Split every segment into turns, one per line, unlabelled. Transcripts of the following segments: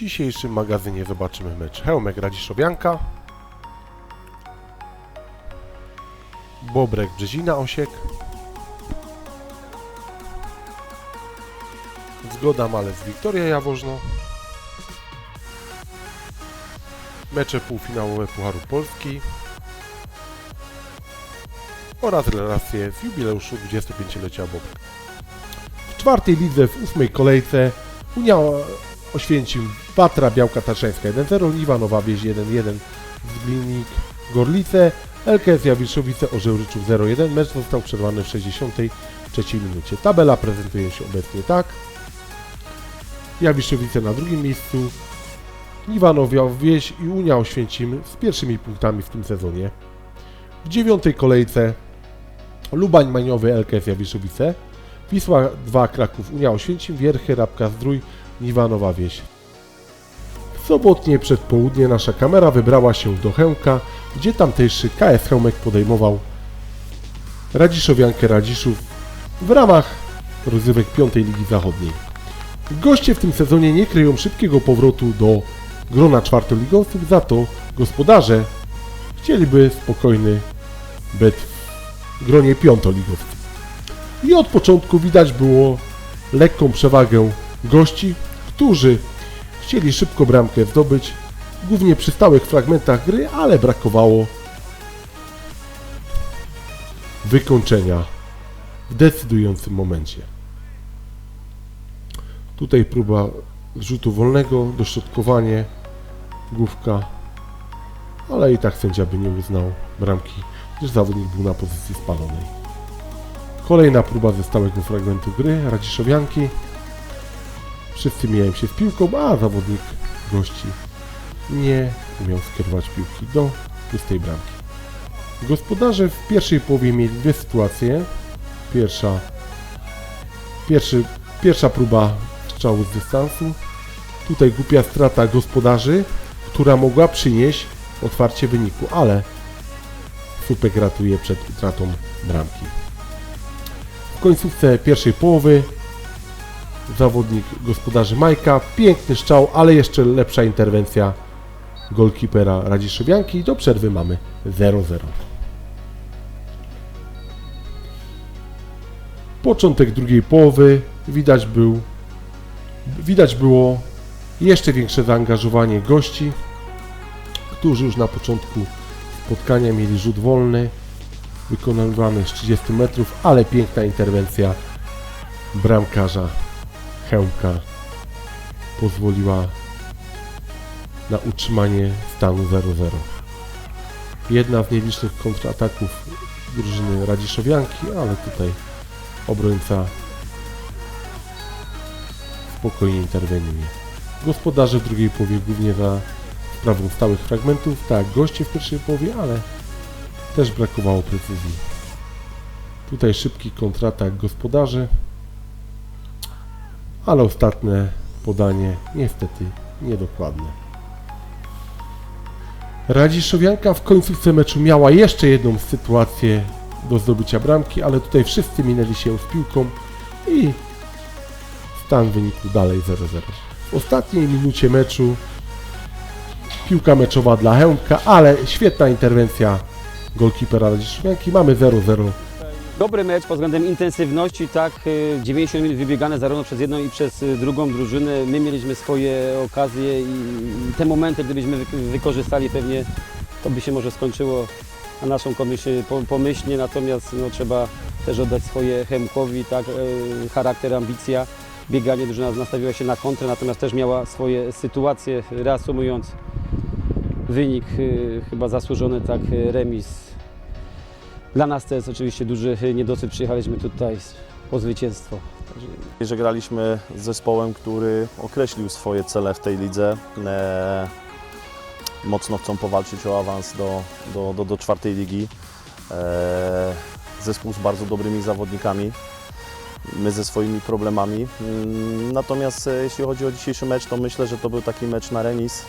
dzisiejszym magazynie zobaczymy mecz Hełmek Radziszowianka, Bobrek Brzezina Osiek, Zgoda Malec Wiktoria Jaworzno, mecze półfinałowe Pucharu Polski oraz relacje z jubileuszu 25-lecia Bobrek. W czwartej lidze w ósmej kolejce Unia Oświęcim Patra Białka Tatrzańska 1-0, Iwanowa Wieś 1-1, Zglinik Gorlice, LKS Jawiszowice Orzeł Ryczów 0-1. Mecz został przerwany w 63 minucie. Tabela prezentuje się obecnie tak. Jawiszowice na drugim miejscu, Iwanowia Wieś i Unia Oświęcim z pierwszymi punktami w tym sezonie. W dziewiątej kolejce Lubań Maniowy LKS Jawiszowice, Wisła 2 Kraków Unia Oświęcim, Wierchy Rabka Zdrój, Niwanowa Wieś. Sobotnie przedpołudnie nasza kamera wybrała się do Chełmka, gdzie tamtejszy KS Chełmek podejmował Radziszowiankę Radziszów w ramach rozrywek 5 Ligi Zachodniej. Goście w tym sezonie nie kryją szybkiego powrotu do grona czwartoligowców, za to gospodarze chcieliby spokojny bet w gronie piątoligowców. I od początku widać było lekką przewagę gości, którzy chcieli szybko bramkę zdobyć, głównie przy stałych fragmentach gry, ale brakowało wykończenia w decydującym momencie. Tutaj próba rzutu wolnego, dośrodkowanie, główka, ale i tak sędzia by nie uznał bramki, gdyż zawodnik był na pozycji spalonej. Kolejna próba ze stałego fragmentu gry, Radziszowianki. Wszyscy mijają się z piłką, a zawodnik gości nie umiał skierować piłki do pustej bramki. Gospodarze w pierwszej połowie mieli dwie sytuacje. Pierwsza, pierwszy, pierwsza próba strzału z dystansu. Tutaj głupia strata gospodarzy, która mogła przynieść otwarcie wyniku, ale Supek ratuje przed utratą bramki. W końcówce pierwszej połowy zawodnik gospodarzy Majka. Piękny strzał, ale jeszcze lepsza interwencja golkipera Radziszowianki. Do przerwy mamy 0-0. Początek drugiej połowy widać był widać było jeszcze większe zaangażowanie gości, którzy już na początku spotkania mieli rzut wolny wykonywany z 30 metrów, ale piękna interwencja bramkarza Chełmka pozwoliła na utrzymanie stanu 0-0. Jedna z nielicznych kontrataków drużyny Radziszowianki, ale tutaj obrońca spokojnie interweniuje. Gospodarze w drugiej połowie głównie za sprawą stałych fragmentów, tak goście w pierwszej połowie, ale też brakowało precyzji. Tutaj szybki kontratak gospodarzy, ale ostatnie podanie niestety niedokładne. Radziszowianka w końcówce meczu miała jeszcze jedną sytuację do zdobycia bramki, ale tutaj wszyscy minęli się z piłką i stan wyniku dalej 0-0. W ostatniej minucie meczu piłka meczowa dla Hełmka, ale świetna interwencja golkipera Radziszowianki. Mamy 0-0
Dobry mecz pod względem intensywności, tak, y, 90 minut wybiegane zarówno przez jedną i przez y, drugą drużynę. My mieliśmy swoje okazje i te momenty, gdybyśmy wy- wykorzystali pewnie, to by się może skończyło na naszą pomyśl, po- pomyślnie, natomiast no, trzeba też oddać swoje Chemkowi, tak, y, charakter, ambicja. Bieganie drużyna nastawiła się na kontrę, natomiast też miała swoje sytuacje. Reasumując, wynik y, chyba zasłużony, tak, y, remis dla nas to jest oczywiście duży niedosyt. Przyjechaliśmy tutaj po zwycięstwo.
Że graliśmy z zespołem, który określił swoje cele w tej lidze. E, mocno chcą powalczyć o awans do, do, do, do czwartej ligi. E, zespół z bardzo dobrymi zawodnikami. My ze swoimi problemami. Mm, Natomiast e, jeśli chodzi o dzisiejszy mecz, to myślę, że to był taki mecz na remis.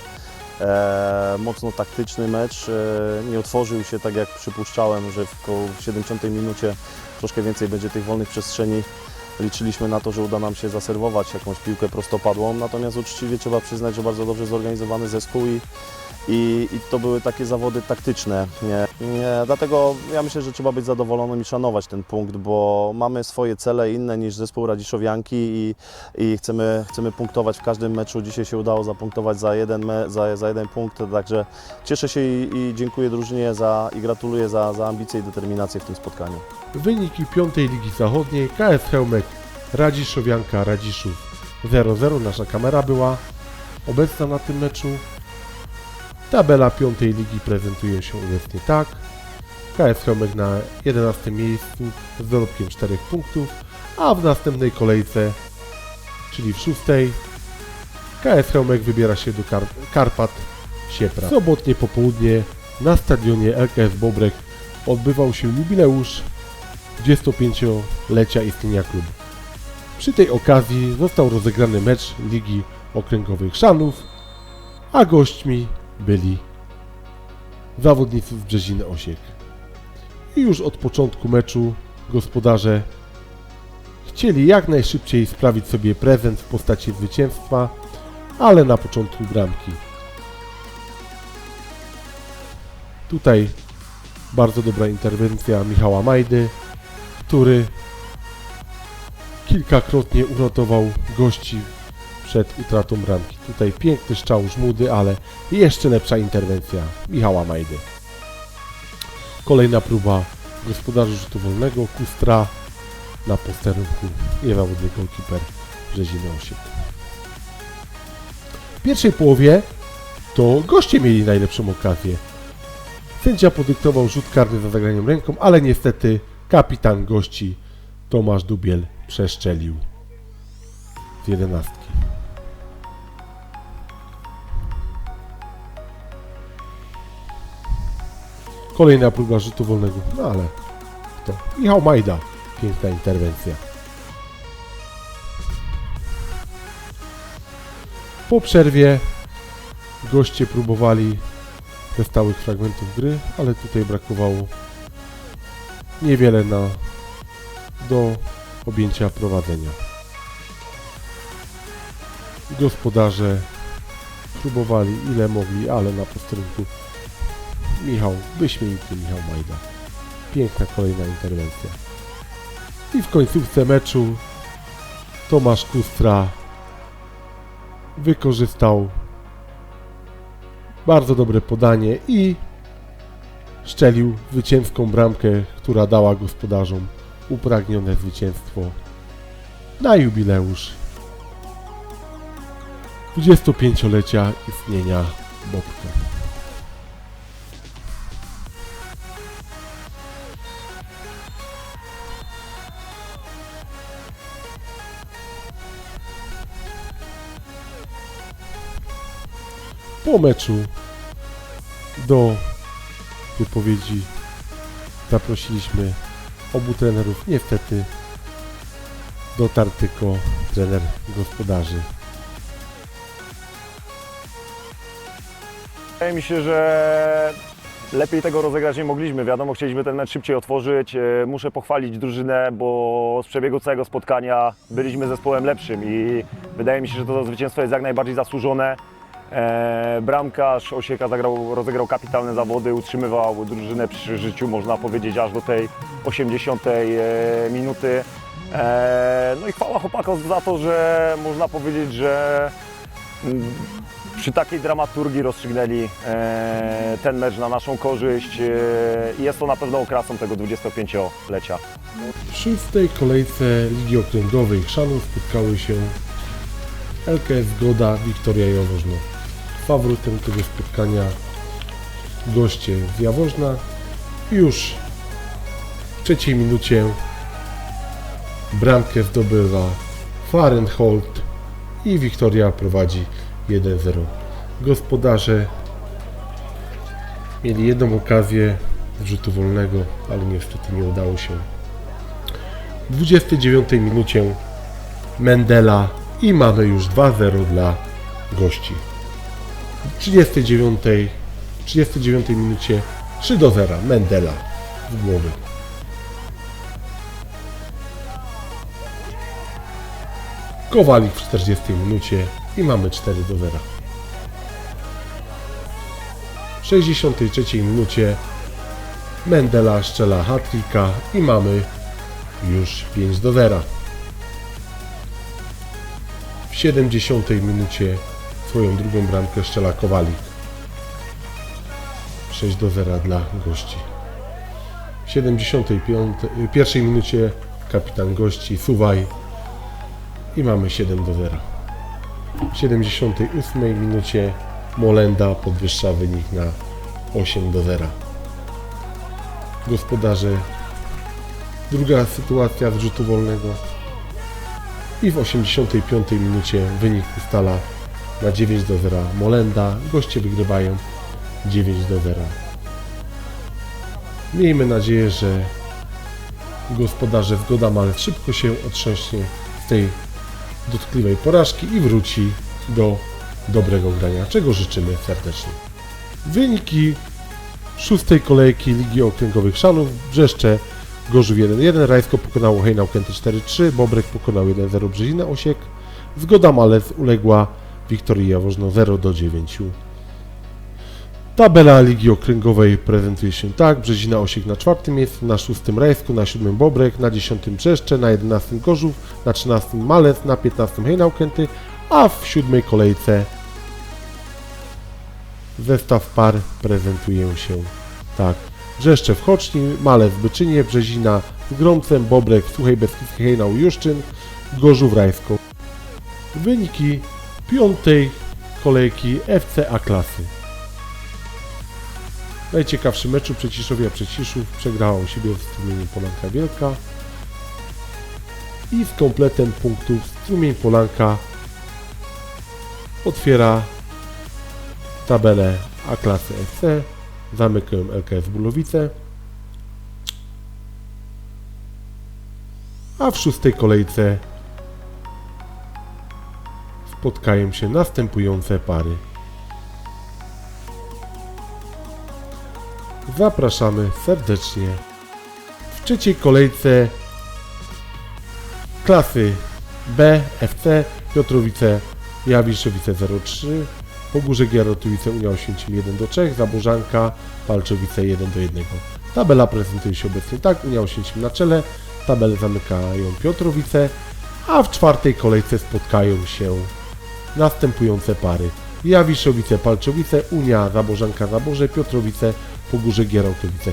E, mocno taktyczny mecz. E, nie otworzył się tak jak przypuszczałem, że w koło 70 minucie troszkę więcej będzie tych wolnych przestrzeni liczyliśmy na to, że uda nam się zaserwować jakąś piłkę prostopadłą, natomiast uczciwie trzeba przyznać, że bardzo dobrze zorganizowany zespół i, i, i to były takie zawody taktyczne. Nie, nie, dlatego ja myślę, że trzeba być zadowolonym i szanować ten punkt, bo mamy swoje cele inne niż zespół Radziszowianki i, i chcemy, chcemy punktować w każdym meczu. Dzisiaj się udało zapunktować za jeden, me, za, za jeden punkt, także cieszę się i, i dziękuję drużynie za, i gratuluję za, za ambicje i determinację w tym spotkaniu.
Wyniki piątej Ligi Zachodniej KS Chełmek Radziszowianka Radziszów 0-0. Nasza kamera była obecna na tym meczu. Tabela piątej ligi prezentuje się obecnie tak. KS Chełmek na 11 miejscu z dorobkiem 4 punktów, a w następnej kolejce, czyli w szóstej, KS Chełmek wybiera się do Kar Karpat Siepra. Sobotnie popołudnie na stadionie LKS Bobrek odbywał się jubileusz 25-lecia istnienia klubu. Przy tej okazji został rozegrany mecz Ligi Okręgowych Szanów, a gośćmi byli zawodnicy z Brzeziny Osiek. I już od początku meczu gospodarze chcieli jak najszybciej sprawić sobie prezent w postaci zwycięstwa, ale na początku bramki. Tutaj bardzo dobra interwencja Michała Majdy, który kilkakrotnie uratował gości przed utratą bramki. Tutaj piękny strzał żmudy, ale jeszcze lepsza interwencja Michała Majdy. Kolejna próba gospodarzy rzutu wolnego, Kustra na posterunku, niezawodny golkiper Brzeziny Osiek. W pierwszej połowie to goście mieli najlepszą okazję. Sędzia podyktował rzut karny za zagraniem ręką, ale niestety kapitan gości Tomasz Dubiel przeszczelił z jedenastki. Kolejna próba rzutu wolnego, no ale to Michał Majda. Piękna interwencja. Po przerwie goście próbowali ze stałych fragmentów gry, ale tutaj brakowało niewiele na, do objęcia prowadzenia. Gospodarze próbowali ile mogli, ale na posterunku Michał, wyśmienity Michał Majda. Piękna kolejna interwencja. I w końcówce meczu Tomasz Kustra wykorzystał bardzo dobre podanie i szczelił zwycięską bramkę, która dała gospodarzom upragnione zwycięstwo na jubileusz 25-lecia istnienia Bobka. Po meczu do wypowiedzi zaprosiliśmy obu trenerów. Niestety dotarł tylko trener gospodarzy.
Wydaje mi się, że lepiej tego rozegrać nie mogliśmy. Wiadomo, chcieliśmy ten mecz szybciej otworzyć. E, Muszę pochwalić drużynę, bo z przebiegu całego spotkania byliśmy zespołem lepszym i wydaje mi się, że to zwycięstwo jest jak najbardziej zasłużone. E, Bramkarz Osieka zagrał, rozegrał kapitalne zawody, utrzymywał drużynę przy życiu, można powiedzieć, aż do tej 80 e, minuty. E, No i chwała chłopakom za to, że można powiedzieć, że mm, przy takiej dramaturgii rozstrzygnęli ten mecz na naszą korzyść i jest to na pewno okrasą tego 25-lecia.
W szóstej kolejce Ligi Okręgowej Chrzanów spotkały się LKS Goda Wiktoria Jaworzno. Faworytem tego spotkania goście z Jaworzna. Już w trzeciej minucie bramkę zdobywa Fahrenhold i Wiktoria prowadzi 1-0. Gospodarze mieli jedną okazję rzutu wolnego, ale niestety nie udało się. W 29 minucie Mendela i mamy już 2-0 dla gości. W 39, 39 minucie 3 do 0 Mendela w głowy. Kowalik w 40 minucie i mamy 4 do 0. W 63 minucie Mendela strzela hat-tricka i mamy już 5 do 0. W 70 minucie swoją drugą bramkę strzela Kowalik. 6 do 0 dla gości. W 75 pierwszej minucie kapitan gości Suwaj i mamy 7 do 0. W 78 minucie Molenda podwyższa wynik na 8 do 0. Gospodarze druga sytuacja z rzutu wolnego i w 85 minucie wynik ustala na 9 do 0 Molenda. Goście wygrywają 9 do 0. Miejmy nadzieję, że gospodarze zgoda Malec szybko się otrząśnie z tej dotkliwej porażki i wróci do dobrego grania, czego życzymy serdecznie. Wyniki szóstej kolejki Ligi Okręgowych Szanów Brzeszcze Gorzów 1-1, Rajsko pokonało Hejnał Kęty 4-3, Bobrek pokonał 1-0 Brzezina Osiek, Zgoda Malec uległa Wiktorii Jaworzno 0 do 9. Tabela Ligi Okręgowej prezentuje się tak. Brzezina Osiek na czwartym miejscu, na szóstym Rajsku, na siódmym Bobrek, na dziesiątym Brzeszcze, na jedenastym Gorzów, na trzynastym Malec, na piętnastym Hejnał Kęty, a w siódmej kolejce zestaw par prezentuje się tak. Brzeszcze w Choczni, Malec w Byczynie, Brzezina z Gromcem, Bobrek w Suchej Beskidzkiej, Hejnał Juszczyn, Gorzów Rajsko. Wyniki piątej kolejki FC A klasy. Najciekawszy meczu Przeciszowie Przeciszów przegrała u siebie w strumieniu Polanka Wielka i z kompletem punktów strumień Polanka otwiera tabelę A klasy FC zamykają LKS Bulowice a w szóstej kolejce spotkają się następujące pary Zapraszamy serdecznie. W trzeciej kolejce klasy B, FC, Piotrowice, Jawiszowice 03, Pogórze Gierotowice, Unia Oświęcim 1 do 3, Zabożanka, Palczowice 1 do 1. Tabela prezentuje się obecnie tak, Unia Oświęcim na czele, tabelę zamykają Piotrowice, a w czwartej kolejce spotkają się następujące pary. Jawiszowice, Palczowice, Unia, Zabożanka, Zaborze, Piotrowice, Pogórze Gierałtowice.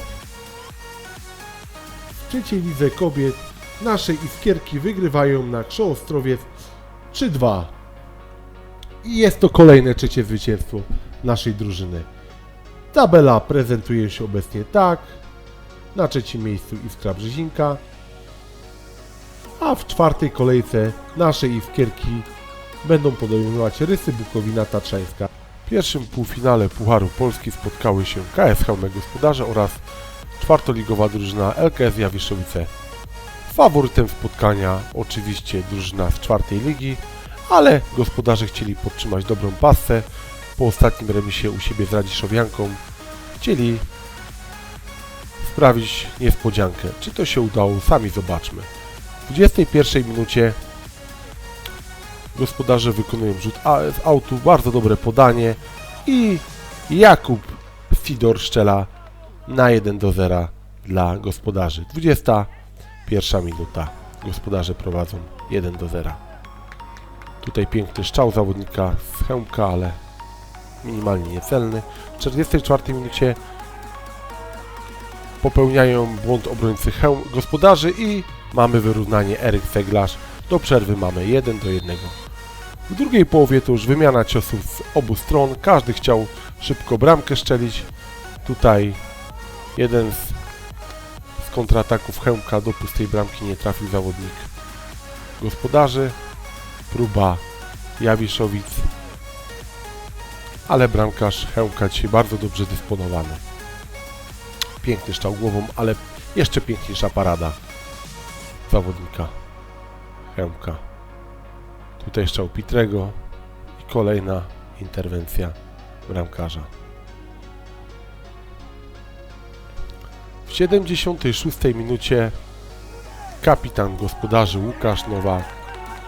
W trzeciej lidze kobiet nasze Iskierki wygrywają na Krzo Ostrowiec 3-2. I jest to kolejne trzecie zwycięstwo naszej drużyny. Tabela prezentuje się obecnie tak. Na trzecim miejscu Iskra Brzezinka. A w czwartej kolejce nasze Iskierki będą podejmować Rysy Bukowina Tatrzańska. W pierwszym półfinale Pucharu Polski spotkały się KS Chełmę Gospodarze oraz czwartoligowa drużyna LKS Jawiszowice. Faworytem spotkania oczywiście drużyna z czwartej ligi, ale gospodarze chcieli podtrzymać dobrą pasę. Po ostatnim remisie u siebie z Radziszowianką chcieli sprawić niespodziankę. Czy to się udało? Sami zobaczmy. W 21 minucie gospodarze wykonują rzut z autu, bardzo dobre podanie i Jakub Sidor szczela na 1 do 0 dla gospodarzy. 21 minuta. Gospodarze prowadzą 1 do 0. Tutaj piękny strzał zawodnika z Chełmka, ale minimalnie niecelny. W 44 minucie popełniają błąd obrońcy Chełm gospodarzy i mamy wyrównanie Eryk Ceglarz. Do przerwy mamy 1 do 1. W drugiej połowie to już wymiana ciosów z obu stron. Każdy chciał szybko bramkę szczelić. Tutaj jeden z, z kontrataków Chełmka do pustej bramki nie trafił zawodnik gospodarzy. Próba Jawiszowic. Ale bramkarz Chełmka dzisiaj bardzo dobrze dysponowany. Piękny strzał głową, ale jeszcze piękniejsza parada zawodnika Chełmka. Tutaj strzał Pitrego i kolejna interwencja bramkarza. W 76 minucie kapitan gospodarzy Łukasz Nowak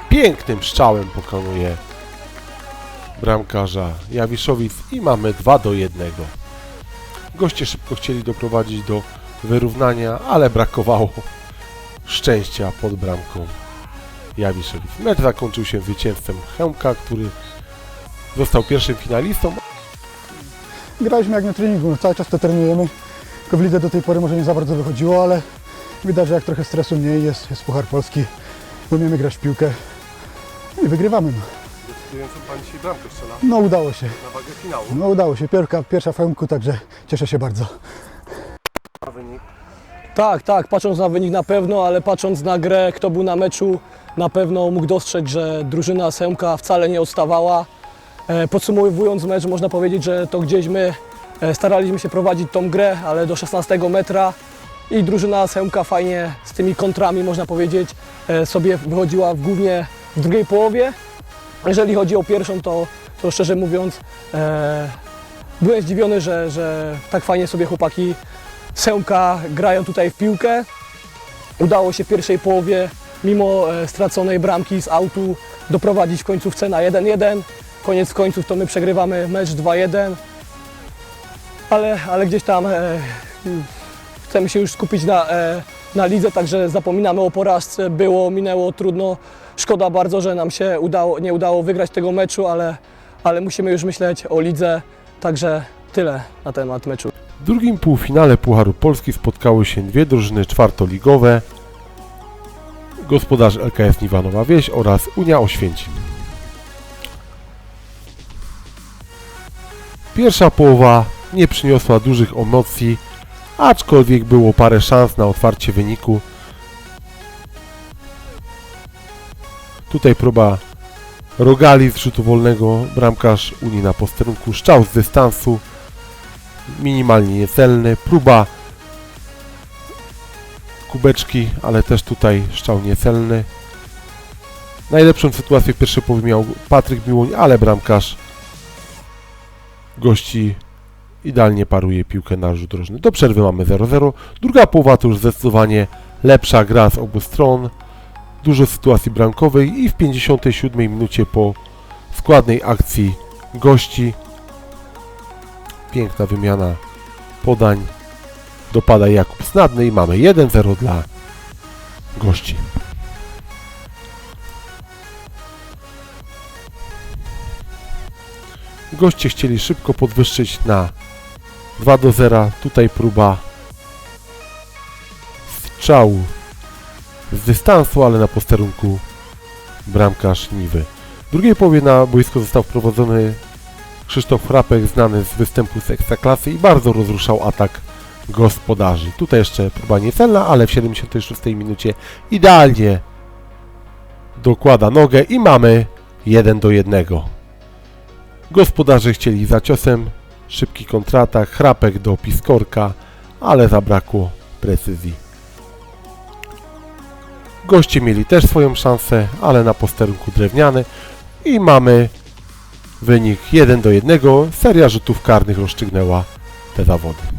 pięknym strzałem pokonuje bramkarza Jawiszowic i mamy 2 do 1. Goście szybko chcieli doprowadzić do wyrównania, ale brakowało szczęścia pod bramką Jawiszowic. Mecz zakończył się zwycięstwem Chełmka, który został pierwszym finalistą,
Graliśmy jak na treningu, cały czas to trenujemy. Tylko w lidze do tej pory może nie za bardzo wychodziło, ale widać, że jak trochę stresu mniej jest, jest Puchar Polski. Umiemy grać w piłkę i wygrywamy. No,
Decydującą Pan dzisiaj bramkę strzela
no udało się,
na wagę finału.
no udało się. Pierwsza, pierwsza w Chełmku, także cieszę się bardzo.
Tak, tak, patrząc na wynik na pewno, ale patrząc na grę, kto był na meczu, na pewno mógł dostrzec, że drużyna Semka wcale nie odstawała. E, Podsumowując mecz, można powiedzieć, że to gdzieś my e, staraliśmy się prowadzić tą grę, ale do 16 metra i drużyna Semka fajnie z tymi kontrami, można powiedzieć, e, sobie wychodziła w głównie w drugiej połowie. Jeżeli chodzi o pierwszą, to, to szczerze mówiąc, e, byłem zdziwiony, że, że tak fajnie sobie chłopaki Sełka grają tutaj w piłkę. Udało się w pierwszej połowie, mimo e, straconej bramki z autu, doprowadzić w końcówce na 1-1. Koniec końców to my przegrywamy mecz 2-1. Ale, ale gdzieś tam e, chcemy się już skupić na, e, na lidze, także zapominamy o porażce. Było, minęło, trudno. Szkoda bardzo, że nam się udało, nie udało wygrać tego meczu, ale, ale musimy już myśleć o lidze. Także tyle na temat meczu.
W drugim półfinale Pucharu Polski spotkały się dwie drużyny czwartoligowe, gospodarz LKS Niwanowa Wieś oraz Unia Oświęcim. Pierwsza połowa nie przyniosła dużych emocji, aczkolwiek było parę szans na otwarcie wyniku. Tutaj próba rogali z rzutu wolnego, bramkarz Unii na posterunku, szczał z dystansu, minimalnie niecelny. Próba kubeczki, ale też tutaj szczał niecelny. Najlepszą sytuację w pierwszej połowie miał Patryk Miłoń, ale bramkarz gości idealnie paruje piłkę na rzut rożny. Do przerwy mamy 0-0. Druga połowa to już zdecydowanie lepsza gra z obu stron. Dużo sytuacji bramkowej i w 57 minucie po składnej akcji gości Piękna wymiana podań. Dopada Jakub Snadny i mamy 1-0 dla gości. Goście chcieli szybko podwyższyć na 2 do 0. Tutaj próba strzału z dystansu, ale na posterunku bramkarz Niwy. W drugiej połowie na boisko został wprowadzony Krzysztof Hrapek, znany z występu z Ekstraklasy i bardzo rozruszał atak gospodarzy. Tutaj jeszcze próba niecelna, ale w 76 minucie idealnie dokłada nogę i mamy 1 do 1. Gospodarze chcieli za ciosem, szybki kontratak, Hrapek do Piskorka, ale zabrakło precyzji. Goście mieli też swoją szansę, ale na posterunku drewniany i mamy Wynik 1 do 1. Seria rzutów karnych rozstrzygnęła te zawody.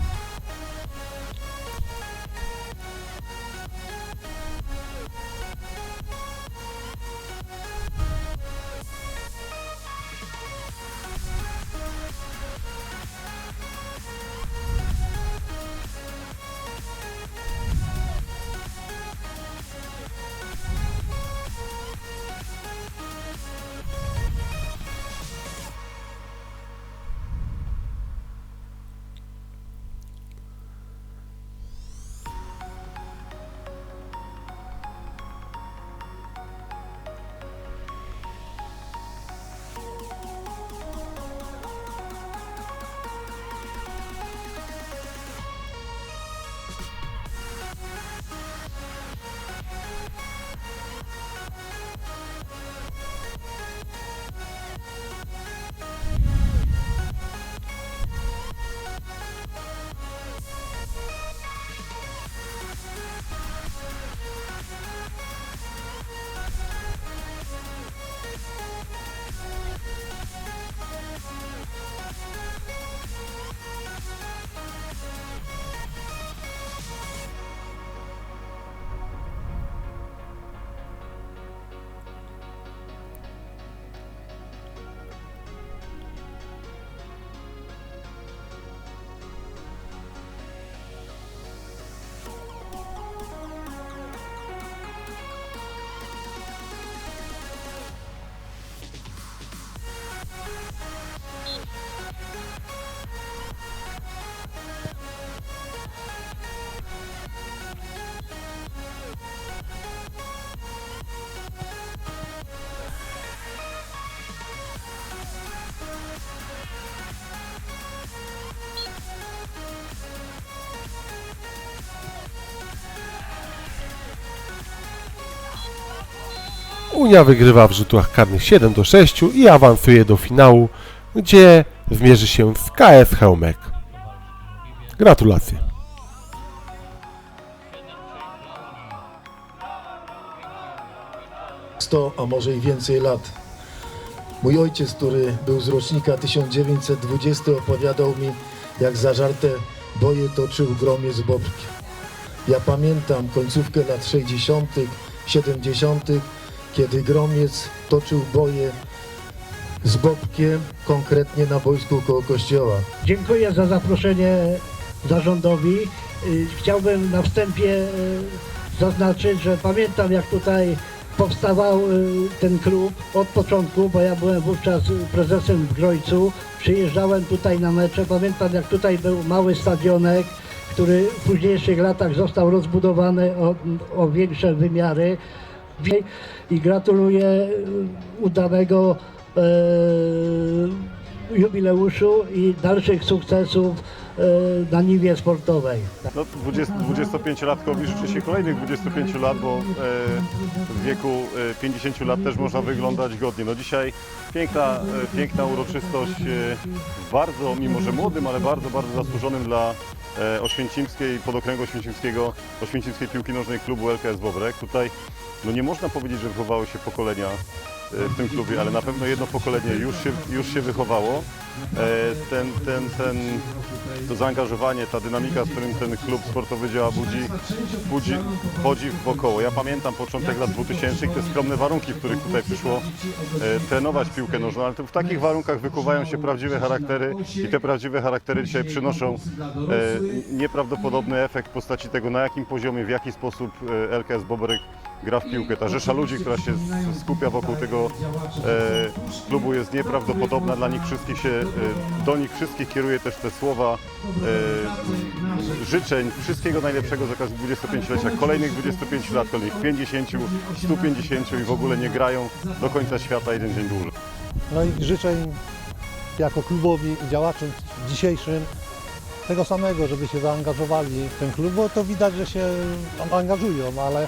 Unia wygrywa w rzutach karnych 7 do 6 i awansuje do finału, gdzie zmierzy się z KS Chełmek. Gratulacje.
100, a może i więcej lat. Mój ojciec, który był z rocznika 1920, opowiadał mi, jak zażarte boje toczył gromie z Bobkiem. Ja pamiętam końcówkę lat 60., 70., kiedy gromiec toczył boje z Bobkiem, konkretnie na boisku koło kościoła.
Dziękuję za zaproszenie zarządowi. Y, Chciałbym na wstępie y, zaznaczyć, że pamiętam jak tutaj powstawał y, ten klub od początku, bo ja byłem wówczas prezesem w Grojcu. Przyjeżdżałem tutaj na mecze. Pamiętam jak tutaj był mały stadionek, który w późniejszych latach został rozbudowany o, o większe wymiary. I gratuluję y, udanego e, jubileuszu i dalszych sukcesów e, na niwie sportowej.
No, 20, 25-latkowi życzy się kolejnych 25 lat, bo e, w wieku e, 50 lat też można wyglądać godnie. No dzisiaj piękna, e, piękna uroczystość, e, bardzo, mimo że młodym, ale bardzo, bardzo zasłużonym dla e, Oświęcimskiej, podokręgu Oświęcimskiego, Oświęcimskiej Piłki Nożnej klubu LKS Bobrek. Tutaj no nie można powiedzieć, że wychowały się pokolenia e, w tym klubie, ale na pewno jedno pokolenie już się, już się wychowało. E, Ten, ten, ten, to zaangażowanie, ta dynamika, z którym ten klub sportowy działa, budzi, budzi podziw wokoło. Ja pamiętam początek lat 2000, te skromne warunki, w których tutaj przyszło e, trenować piłkę nożną, ale w takich warunkach wykuwają się prawdziwe charaktery i te prawdziwe charaktery dzisiaj przynoszą e, nieprawdopodobny efekt w postaci tego, na jakim poziomie, w jaki sposób e, LKS Boberyk gra w piłkę. Ta rzesza ludzi, która się skupia wokół tego e, klubu jest nieprawdopodobna. Dla nich wszystkich się, e, do nich wszystkich kieruje też te słowa e, życzeń, wszystkiego najlepszego z okazji 25-lecia, kolejnych 25 lat, kolejnych 50, 150 i w ogóle nie grają do końca świata jeden dzień dłużej.
No i życzę im jako klubowi i działaczom dzisiejszym tego samego, żeby się zaangażowali w ten klub, bo to widać, że się angażują, ale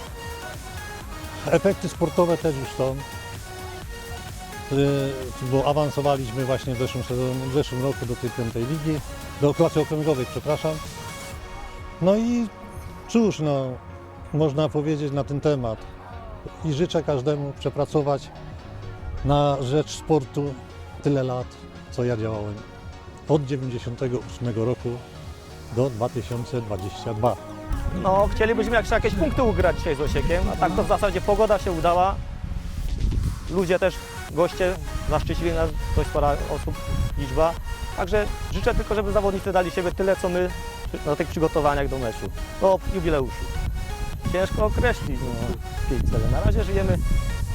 efekty sportowe też już są. Yy, Bo awansowaliśmy właśnie w zeszłym, w zeszłym roku do tej piątej ligi, do klasy okręgowej, przepraszam. No i cóż, no, można powiedzieć na ten temat. I życzę każdemu przepracować na rzecz sportu tyle lat, co ja działałem. Od 98 roku do 2022.
No, chcielibyśmy jeszcze jakieś punkty ugrać dzisiaj z Osiekiem, a tak to w zasadzie pogoda się udała. Ludzie też, goście zaszczycili nas, dość spora osób, liczba. Także życzę tylko, żeby zawodnicy dali siebie tyle, co my na tych przygotowaniach do meczu, do jubileuszu. Ciężko określić no, jakieś cele. Na razie żyjemy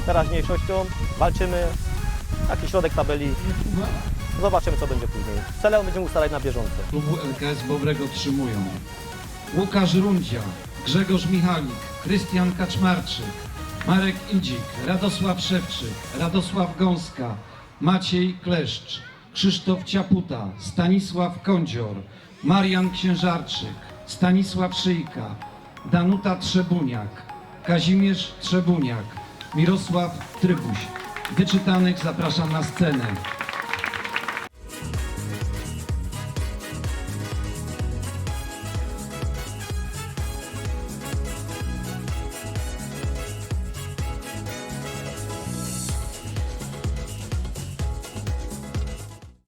teraźniejszością, walczymy, taki środek tabeli. Zobaczymy, co będzie później. Cele będziemy ustalać na bieżąco.
klubu LKS Bobrego otrzymują Łukasz Rundzia, Grzegorz Michalik, Krystian Kaczmarczyk, Marek Indzik, Radosław Szewczyk, Radosław Gąska, Maciej Kleszcz, Krzysztof Ciaputa, Stanisław Kądzior, Marian Księżarczyk, Stanisław Szyjka, Danuta Trzebuniak, Kazimierz Trzebuniak, Mirosław Trybuś. Wyczytanych zapraszam na scenę.